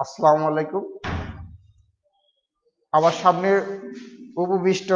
আসসালামু আলাইকুম। আমার সামনে উপবিষ্ট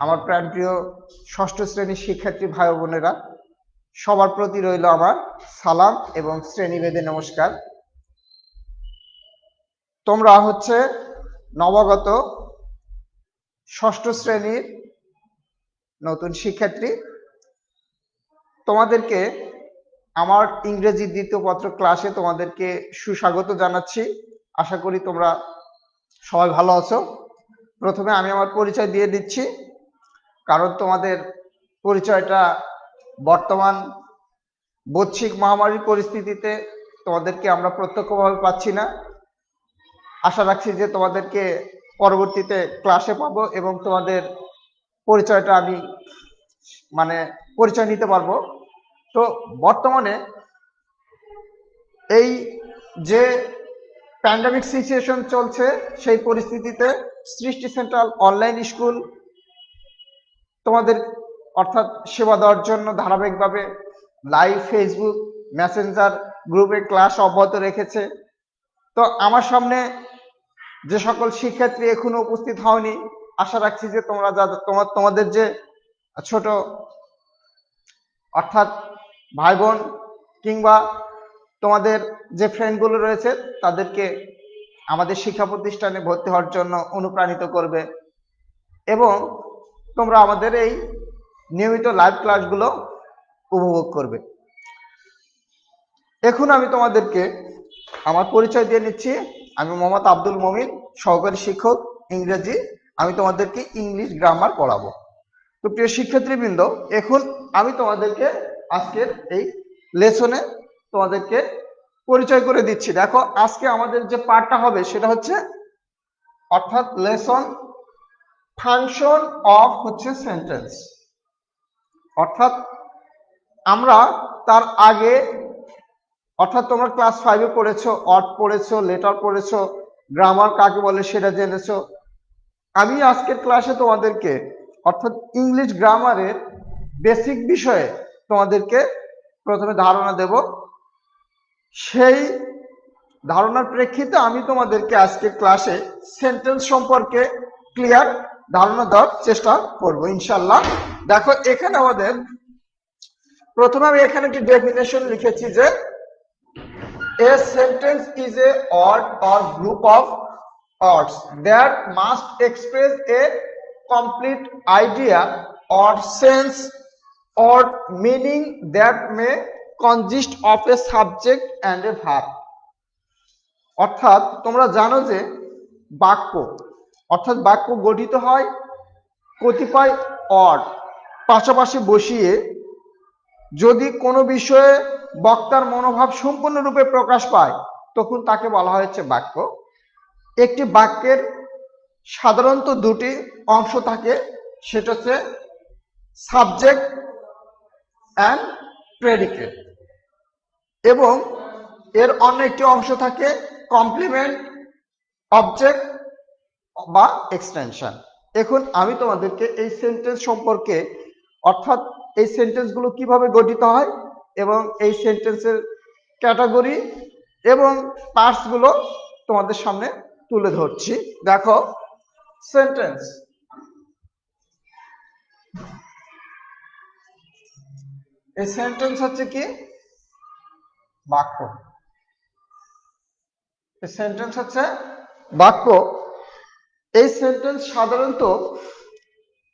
আমার প্রাণপ্রিয় ষষ্ঠ শ্রেণির শিক্ষার্থী ভাই বোনেরা, সবার প্রতি রইল আমার সালাম এবং শ্রেণীভেদে নমস্কার। তোমরা হচ্ছে নবাগত ষষ্ঠ শ্রেণির নতুন শিক্ষার্থী। তোমাদেরকে আমার ইংরেজি দ্বিতীয় পত্র ক্লাসে তোমাদেরকে সুস্বাগত জানাচ্ছি। আশা করি তোমরা সবাই ভালো আছো। প্রথমে আমি আমার পরিচয় দিয়ে দিচ্ছি। কারণ তোমাদের পরিচয়টা বর্তমান বৈশ্বিক মহামারীর পরিস্থিতিতে তোমাদেরকে আমরা প্রত্যক্ষভাবে পাচ্ছি না। আশা রাখছি যে তোমাদেরকে পরবর্তীতে ক্লাসে পাবো এবং তোমাদের পরিচয়টা আমি মানে পরিচয় নিতে পারব। তো বর্তমানে এই যে প্যান্ডামিক সিচুয়েশন চলছে, সেই পরিস্থিতিতে সৃষ্টি সেন্ট্রাল অনলাইন স্কুল তোমাদের অর্থাৎ সেবা দেওয়ার জন্য ধারাবাহিকভাবে লাইভ ফেসবুক মেসেঞ্জার গ্রুপে ক্লাস অব্যাহত রেখেছে। তো আমার সামনে যে সকল শিক্ষার্থী এখনও উপস্থিত হওনি আশা রাখছি যে তোমরা যা তোমার তোমাদের যে ছোট অর্থাৎ ভাই বোন কিংবা তোমাদের যে ফ্রেন্ডগুলো রয়েছে, তাদেরকে আমাদের শিক্ষা প্রতিষ্ঠানে ভর্তি হওয়ার জন্য অনুপ্রাণিত করবে। এবং তোমরা আমাদের এই নিয়মিত লাইভ ক্লাসগুলো উপভোগ করবে। এখন আমি তোমাদেরকে আমার পরিচয় দিয়ে নিচ্ছি। আমি মোহাম্মদ আব্দুল মমিন, সহকারী শিক্ষক, ইংরেজি। আমি তোমাদেরকে ইংলিশ গ্রামার পড়াবো। তো প্রিয় শিক্ষার্থীবৃন্দ, এখন আমি তোমাদেরকে আজকের এই লেসনে তোমাদেরকে পরিচয় করে দিচ্ছি। দেখো, আজকে আমাদের যে পার্টটা হবে সেটা হচ্ছে, অর্থাৎ লেসন, ফাংশন অফ হচ্ছে সেন্টেন্স। অর্থাৎ আমরা তার আগে, অর্থাৎ তোমরা ক্লাস ফাইভে পড়েছো অট পড়েছো, লেটার পড়েছো, গ্রামার কাকে বলে সেটা জেনেছো। আমি আজকের ক্লাসে তোমাদেরকে, অর্থাৎ ইংলিশ গ্রামারের বেসিক বিষয়ে তোমাদেরকে প্রথমে ধারণা দেব। সেই ধারণার প্রেক্ষিতে আমি তোমাদেরকে আজকে ক্লাসে সেন্টেন্স সম্পর্কে ক্লিয়ার ধারণা দেওয়ার চেষ্টা করব ইনশাল্লাহ দেখো, এখানে আমাদের প্রথমে আমি এখানে একটি ডেফিনেশন লিখেছি যে, A sentence is a word or group of words that must express a complete idea or sense or meaning that may consist of a subject and a verb. অর্থাৎ তোমরা জানো যে বাক্য, অর্থাৎ বাক্য গঠিত হয় কতিপয় অড পাশাপাশি বসিয়ে যদি কোনো বিষয়ে বক্তার মনোভাব সম্পূর্ণরূপে প্রকাশ পায়, তখন তাকে বলা হয়েছে বাক্য। একটি বাক্যের সাধারণত দুটি অংশ থাকে, সেটা হচ্ছে সাবজেক্ট অ্যান্ড প্রেডিকেট এবং এর অন্য একটি অংশ থাকে কমপ্লিমেন্ট অবজেক্ট বা এক্সটেনশন এখন আমি তোমাদেরকে এই সেন্টেন্স সম্পর্কে, অর্থাৎ এই সেন্টেন্সগুলো কীভাবে গঠিত হয় এবং এই সেন্টেন্সের ক্যাটাগরি এবং পার্টসগুলো তোমাদের সামনে তুলে ধরছি। দেখো সেন্টেন্স এই সেন্টেন্স হচ্ছে কি? বাক্য। এই সেন্টেন্স হচ্ছে বাক্য। এই সেন্টেন্স সাধারণত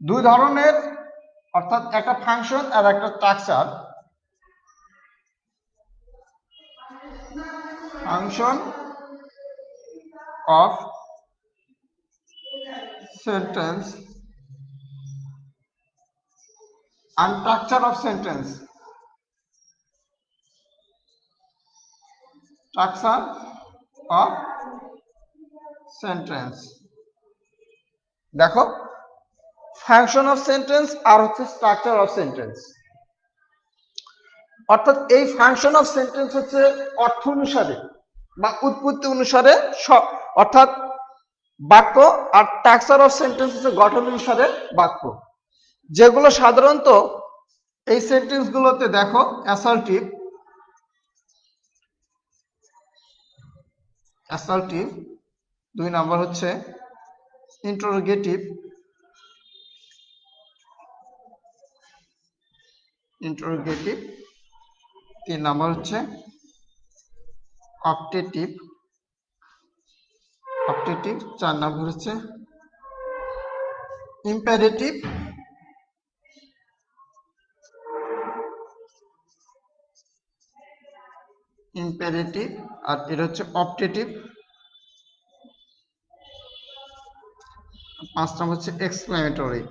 দুই ধরনের, অর্থাৎ একটা ফাংশন আর একটা structure function of sentence structure of sentence structure of sentence দেখো ফাংশন অফ সেন্টেন্স আর হচ্ছে স্ট্রাকচার অফ সেন্টেন্স অর্থাৎ এই ফাংশন অফ সেন্টেন্স হচ্ছে অর্থ অনুসারে বা উৎপত্তি অনুসারে অর্থাৎ বাক্য আর স্ট্রাকচার অফ সেন্টেন্স হচ্ছে গঠন অনুসারে বাক্য। যেগুলো সাধারণত এই সেন্টেন্স গুলোতে দেখো অ্যাসাল্টিভ অ্যাসাল্টিভ দুই নাম্বার হচ্ছে ইন্টারোগেটিভ ইন্টারোগেটিভ তিন নাম্বার হচ্ছে অপটেটিভ অপটেটিভ চার নাম্বার হচ্ছে ইম্পারেটিভ ইম্পারেটিভ আর এটা হচ্ছে অপটেটিভ পাঁচ নম্বর হচ্ছে এক্সক্লেমেটরি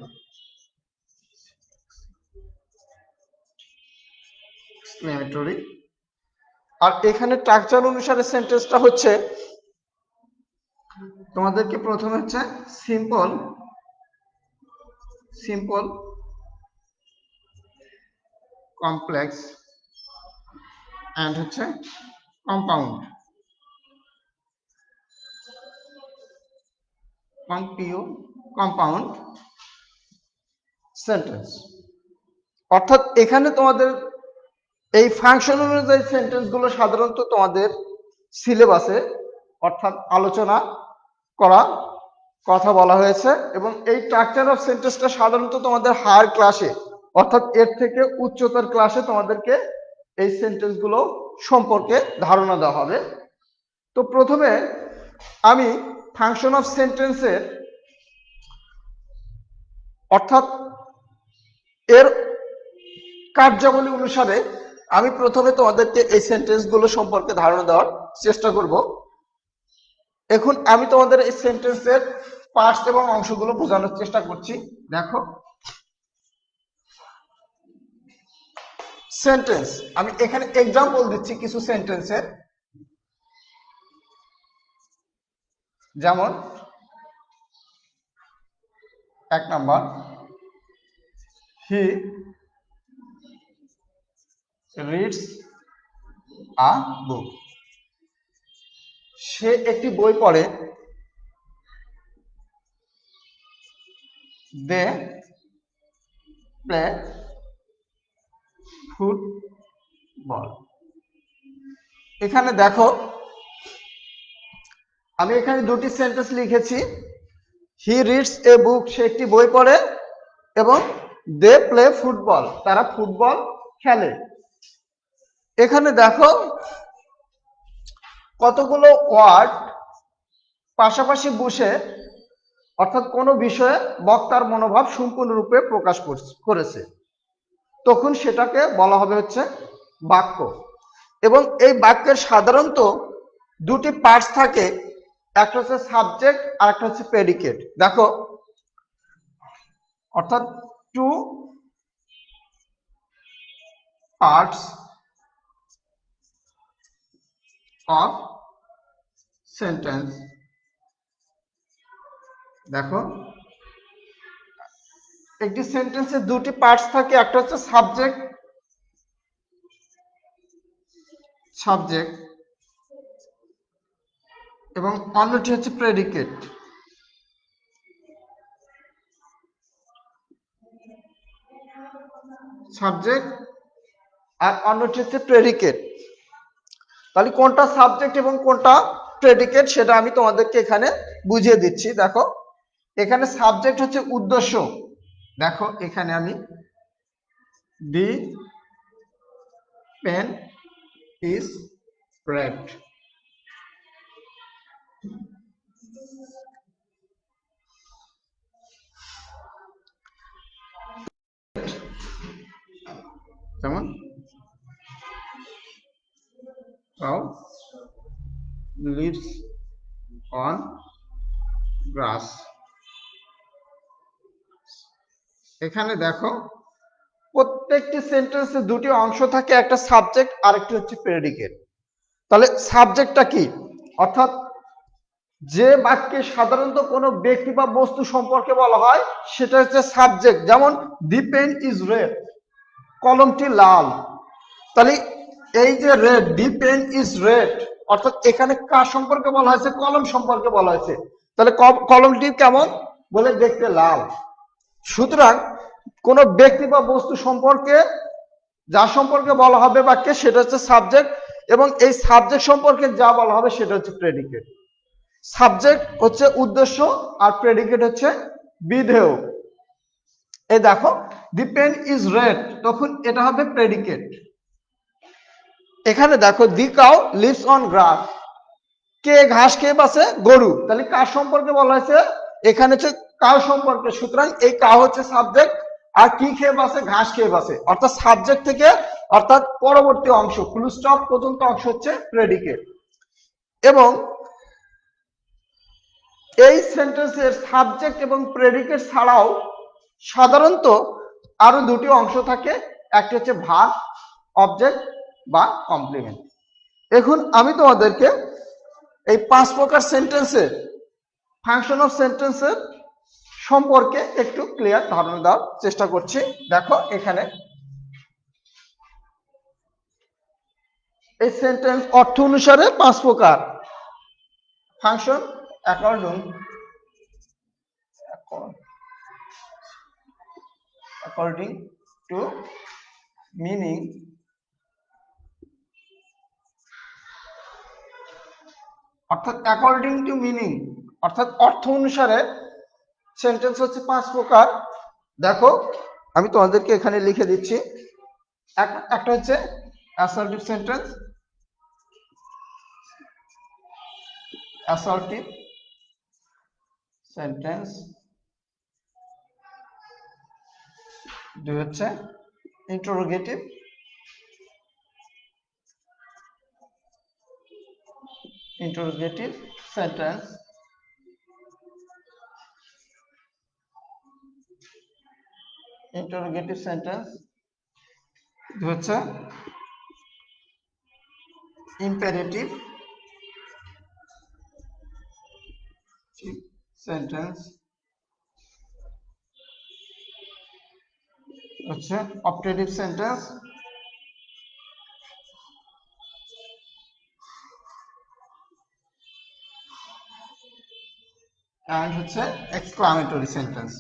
এক্সক্লেমেটরি আর এখানে স্ট্রাকচার অনুসারে সেন্টেন্সটা হচ্ছে, তোমাদেরকে প্রথমে হচ্ছে সিম্পল সিম্পল কমপ্লেক্স অ্যান্ড হচ্ছে কম্পাউন্ড কম্পিউ কম্পাউন্ড সেন্টেন্স অর্থাৎ এখানে তোমাদের এই ফাংশন অনুযায়ী সেন্টেন্সগুলো সাধারণত তোমাদের সিলেবাসে অর্থাৎ আলোচনা করা, কথা বলা হয়েছে এবং এই স্ট্রাকচার অফ সেন্টেন্সটা সাধারণত তোমাদের হায়ার ক্লাসে অর্থাৎ এর থেকে উচ্চতর ক্লাসে তোমাদেরকে এই সেন্টেন্সগুলো সম্পর্কে ধারণা দেওয়া হবে। তো প্রথমে আমি ফাংশন অফ সেন্টেন্সের অর্থাৎ এর কার্যাবলী অনুসারে আমি প্রথমে তোমাদেরকে এই সেন্টেন্সগুলো সম্পর্কে ধারণা দেওয়ার চেষ্টা করব। এখন আমি তোমাদের এই সেন্টেন্সের পার্টস এবং অংশগুলো বোঝানোর চেষ্টা করছি। দেখো সেন্টেন্স আমি এখানে এক্সাম্পল দিচ্ছি কিছু সেন্টেন্সের যেমন, এক নাম্বার হি রিডস আ বুক সে একটি বই পড়ে দে প্লে ফুটবল এখানে দেখো, আমি এখানে দুটি সেন্টেন্স লিখেছি। হি রিডস এ বুক সে একটি বই পড়ে এবং দে প্লে ফুটবল তারা ফুটবল খেলে। এখানে দেখো, কতগুলো ওয়ার্ড পাশাপাশি বসে, অর্থাৎ কোনো বিষয়ে বক্তার মনোভাব সম্পূর্ণরূপে প্রকাশ করছে- তখন সেটাকে বলা হবে হচ্ছে বাক্য। এবং এই বাক্যের সাধারণত দুটি পার্টস থাকে, একটা হচ্ছে সাবজেক্ট আর একটা হচ্ছে প্রেডিকেট দেখো, অর্থাৎ টু পার্টস অফ সেন্টেন্স দেখো একটি সেন্টেন্সের দুটি পার্টস থাকে, একটা হচ্ছে সাবজেক্ট সাবজেক্ট এবং অন্যটি হচ্ছে প্রেডিকেট সাবজেক্ট আর অন্যটি হচ্ছে প্রেডিকেট তাহলে কোনটা সাবজেক্ট এবং কোনটা প্রেডিকেট সেটা আমি তোমাদেরকে এখানে বুঝিয়ে দিচ্ছি। দেখো, এখানে সাবজেক্ট হচ্ছে উদ্দেশ্য। দেখো এখানে আমি দি পেন ইজ রেড। যেমন lives on grass এখানে দেখো, প্রত্যেকটি সেন্টেন্সে দুটি অংশ থাকে, একটা সাবজেক্ট আর একটি হচ্ছে প্রেডিকেট তাহলে সাবজেক্টটা কি? অর্থাৎ যে বাক্যে সাধারণত কোনো ব্যক্তি বা বস্তু সম্পর্কে বলা হয়, সেটা হচ্ছে সাবজেক্ট যেমন দি পেন ইজ রেড কলমটি লাল। তাহলে এই যে red the pen is red অর্থাৎ এখানে কার সম্পর্কে বলা হয়েছে? কলম সম্পর্কে বলা হয়েছে। তাহলে কলমটি কেমন? বলে দেখতে লাল। সুতরাং কোন ব্যক্তি বা বস্তু সম্পর্কে, যা সম্পর্কে বলা হবে বাক্যে সেটা হচ্ছে সাবজেক্ট এবং এই সাবজেক্ট সম্পর্কে যা বলা হবে সেটা হচ্ছে প্রেডিকেট সাবজেক্ট হচ্ছে উদ্দেশ্য, আর প্রেডিকেট হচ্ছে বিধেয়। এই দেখো দি পেন ইজ রেড তখন এটা হবে প্রেডিকেট এখানে দেখো the cow lives on grass কে ঘাস খেয়ে বাসে গরু। তাহলে কার সম্পর্কে বলা হয়েছে? এখানে হচ্ছে কাউ সম্পর্কে? সুতরাং এই কাউ হচ্ছে সাবজেক্ট আর কি খেয়ে বাসে? ঘাস খেয়ে বাসে। অর্থাৎ সাবজেক্ট থেকে, অর্থাৎ পরবর্তী অংশ ফুল স্টপ পর্যন্ত অংশ হচ্ছে প্রেডিকেট এবং এই সেন্টেন্সের সাবজেক্ট এবং প্রেডিকেট ছাড়াও সাধারণত আরও দুটি অংশ থাকে। একটি হচ্ছে ভাগ অবজেক্ট বা কমপ্লিমেন্ট এখন আমি তোমাদেরকে এই পাঁচ প্রকার সেন্টেন্সের ফাংশন অফ সেন্টেন্সের সম্পর্কে একটু ক্লিয়ার ধারণা দেওয়ার চেষ্টা করছি। দেখো এখানে এই সেন্টেন্স অর্থ অনুসারে পাঁচ প্রকার। Function according according to meaning অর্থাৎ অ্যাকর্ডিং টু মিনিং অর্থাৎ অর্থ অনুসারে সেন্টেন্স হচ্ছে পাঁচ প্রকার। দেখো, আমি তোমাদেরকে এখানে লিখে দিচ্ছি। একটা হচ্ছে অ্যাসার্টিভ সেন্টেন্স অ্যাসার্টিভ সেন্টেন্স দুই হচ্ছে interrogative interrogative sentence interrogative sentence হচ্ছে ইম্পারেটিভ সেন্টেন্স হচ্ছে অপটেটিভ সেন্টেন্স অ্যান্ড হচ্ছে এক্সক্লামেটরি সেন্টেন্স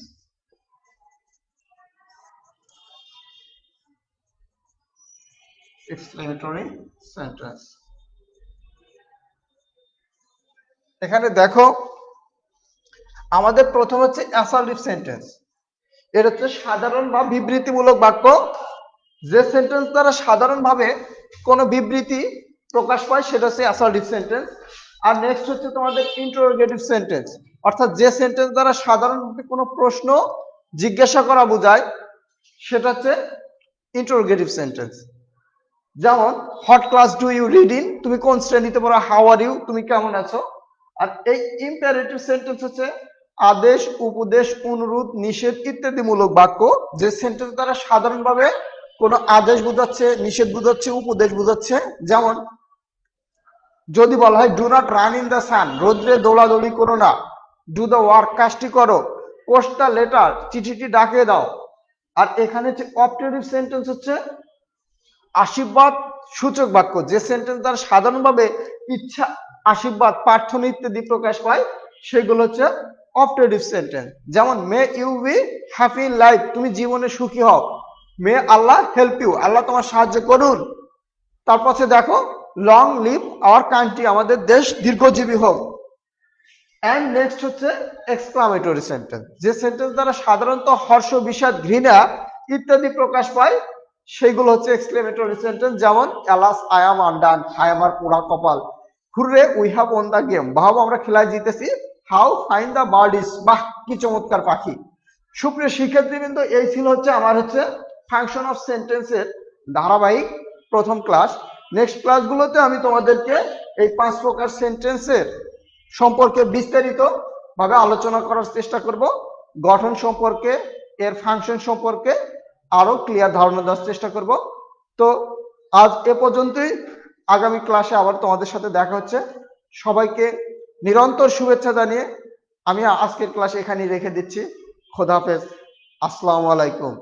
এক্সক্লামেটরি সেন্টেন্স এখানে দেখো, আমাদের প্রথম হচ্ছে অ্যাসার্টিভ সেন্টেন্স এটা হচ্ছে সাধারণ বা বিবৃতিমূলক বাক্য। যে সেন্টেন্স দ্বারা সাধারণভাবে কোনো বিবৃতি প্রকাশ পায়, সেটা হচ্ছে অ্যাসার্টিভ সেন্টেন্স আর নেক্সট হচ্ছে তোমাদের ইন্টারোগেটিভ সেন্টেন্স অর্থাৎ যে সেন্টেন্স দ্বারা সাধারণভাবে কোনো প্রশ্ন জিজ্ঞাসা করা বোঝায়, সেটা হচ্ছে ইন্টারোগেটিভ সেন্টেন্স যেমন what class do you read in তুমি কোন শ্রেণীতে পড়ো? হাউ আর ইউ তুমি কেমন আছো? আর এই ইম্পারেটিভ সেন্টেন্স হচ্ছে, আদেশ, উপদেশ, অনুরোধ, নিষেধ ইত্যাদি মূলক বাক্য যে সেন্টেন্স দ্বারা সাধারণভাবে কোনো আদেশ বোঝাচ্ছে, নিষেধ বোঝাচ্ছে, উপদেশ বোঝাচ্ছে। যেমন, যদি বলা হয় do not run in the sun রোদ্রে দৌড়াদৌড়ি করো না ডু দ্য ওয়ার্ক কাজটি করো পোস্ট দ্য লেটার চিঠিটি ডাকে দাও। আর এখানে হচ্ছে অপটেটিভ সেন্টেন্স হচ্ছে আশীর্বাদ সূচক বাক্য, যে সেন্টেন্স দ্বারা সাধারণভাবে ইচ্ছা, আশীর্বাদ প্রার্থনা ইত্যাদি প্রকাশ পায় সেগুলো হচ্ছে অপটেটিভ সেন্টেন্স যেমন may you be happy life তুমি জীবনে সুখী হও। মে আল্লাহ হেল্প ইউ আল্লাহ তোমার সাহায্য করুন। তারপর দেখো লং লিভ আওয়ার কান্ট্রি আমাদের দেশ দীর্ঘজীবী হোক। অ্যান্ড নেক্সট হচ্ছে এক্সক্লামেটরি সেন্টেন্স যে সেন্টেন্স দ্বারা সাধারণত হর্ষ বিষাদ ঘৃণা ইত্যাদি প্রকাশ পায় সেগুলো হচ্ছে এক্সক্লেমেটরি সেন্টেন্স যেমন আই এম আন্ডান হাই আমার পোড়া কপাল। Hurrah we have won the game ভাব আমরা খেলায় জিতেছি। How fine the bird is বাহ, কি চমৎকার পাখি। সুপ্রিয় শিক্ষার্থীবৃন্দ, এই ছিল হচ্ছে আমার হচ্ছে ফাংশন অফ সেন্টেন্সের ধারাবাহিক প্রথম ক্লাস নেক্সট ক্লাসগুলোতে আমি তোমাদেরকে এই পাঁচ প্রকার সেন্টেন্সের সম্পর্কে বিস্তারিত ভাবে আলোচনা করার চেষ্টা করব। গঠন সম্পর্কে, এর ফাংশন সম্পর্কে আরও ক্লিয়ার ধারণা দেওয়ার চেষ্টা করব। তো আজ এ পর্যন্তই। আগামী ক্লাসে আবার তোমাদের সাথে দেখা হচ্ছে। সবাইকে নিরন্তর শুভেচ্ছা জানিয়ে আমি আজকের ক্লাস এখানেই রেখে দিচ্ছি। খোদা হাফেজ। আসসালামু আলাইকুম।